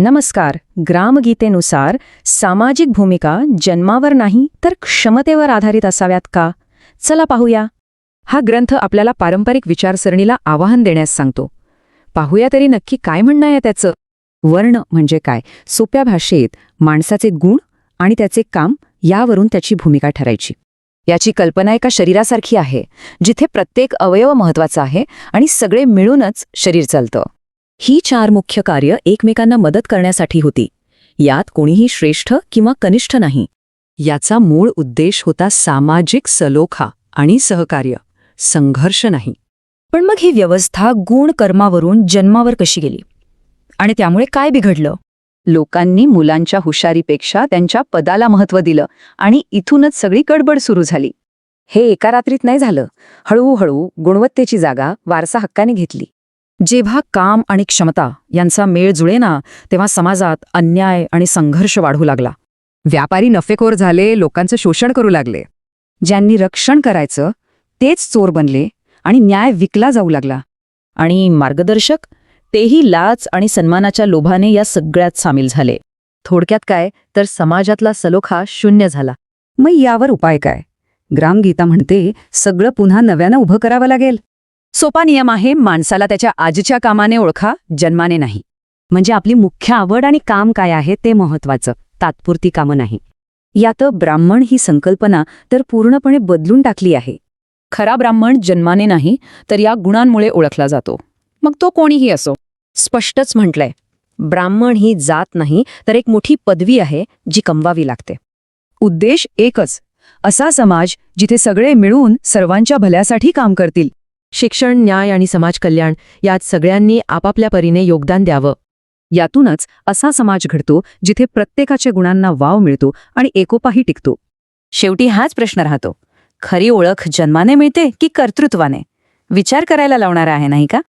नमस्कार. ग्रामगीतेनुसार सामाजिक भूमिका जन्मावर नाही तर क्षमतेवर आधारित असाव्यात का? चला पाहूया. हा ग्रंथ आपल्याला पारंपरिक विचारसरणीला आवाहन देण्यास सांगतो. पाहूया तरी नक्की काय म्हणणं आहे त्याचं? वर्ण म्हणजे काय? सोप्या भाषेत माणसाचे गुण आणि त्याचे काम यावरून त्याची भूमिका ठरायची. याची कल्पना एका शरीरासारखी आहे जिथे प्रत्येक अवयव महत्त्वाचा आहे आणि सगळे मिळूनच शरीर चालतं. ही चार मुख्य कार्य एकमेकांना मदत करण्यासाठी होती. यात कोणीही श्रेष्ठ किंवा कनिष्ठ नाही. याचा मूळ उद्देश होता सामाजिक सलोखा आणि सहकार्य संघर्ष नाही. पण मग ही व्यवस्था गुण कर्मावरून जन्मावर कशी गेली? आणि त्यामुळे काय बिघडलं? लोकांनी मुलांच्या हुशारीपेक्षा त्यांच्या पदाला महत्त्व दिलं आणि इथूनच सगळी गडबड सुरू झाली. हे एका रात्रीत नाही झालं. हळूहळू गुणवत्तेची जागा वारसा हक्काने घेतली. जेव्हा काम आणि क्षमता यांचा मेळ जुळेना तेव्हा समाजात अन्याय आणि संघर्ष वाढू लागला. व्यापारी नफेखोर झाले लोकांचं शोषण करू लागले. ज्यांनी रक्षण करायचं तेच चोर बनले आणि न्याय विकला जाऊ लागला. आणि मार्गदर्शक तेही लाच आणि सन्मानाच्या लोभाने या सगळ्यात सामील झाले. थोडक्यात काय? तर समाजातला सलोखा शून्य झाला. मग यावर उपाय काय? ग्रामगीता म्हणते सगळं पुन्हा नव्यानं उभं करावं लागेल. सोपा नियम आहे माणसाला त्याच्या आजच्या कामाने ओळखा जन्माने नाही. म्हणजे आपली मुख्य आवड आणि काम काय आहे ते महत्वाचं तात्पुरती कामं नाही. यात ब्राह्मण ही संकल्पना तर पूर्णपणे बदलून टाकली आहे. खरा ब्राह्मण जन्माने नाही तर या गुणांमुळे ओळखला जातो. मग तो कोणीही असो. स्पष्टच म्हटलंय ब्राह्मण ही जात नाही तर एक मोठी पदवी आहे जी कमवावी लागते. उद्देश एकच असा समाज जिथे सगळे मिळून सर्वांच्या भल्यासाठी काम करतील. शिक्षण न्याय आणि समाज कल्याण यात सगळ्यांनी आपापल्या परीने योगदान द्यावं. यातूनच असा समाज घडतो जिथे प्रत्येकाच्या गुणांना वाव मिळतो आणि एकोपाही टिकतो. शेवटी हाच प्रश्न राहतो. खरी ओळख जन्माने मिळते की कर्तृत्वाने? विचार करायला लावणारा आहे नाही का?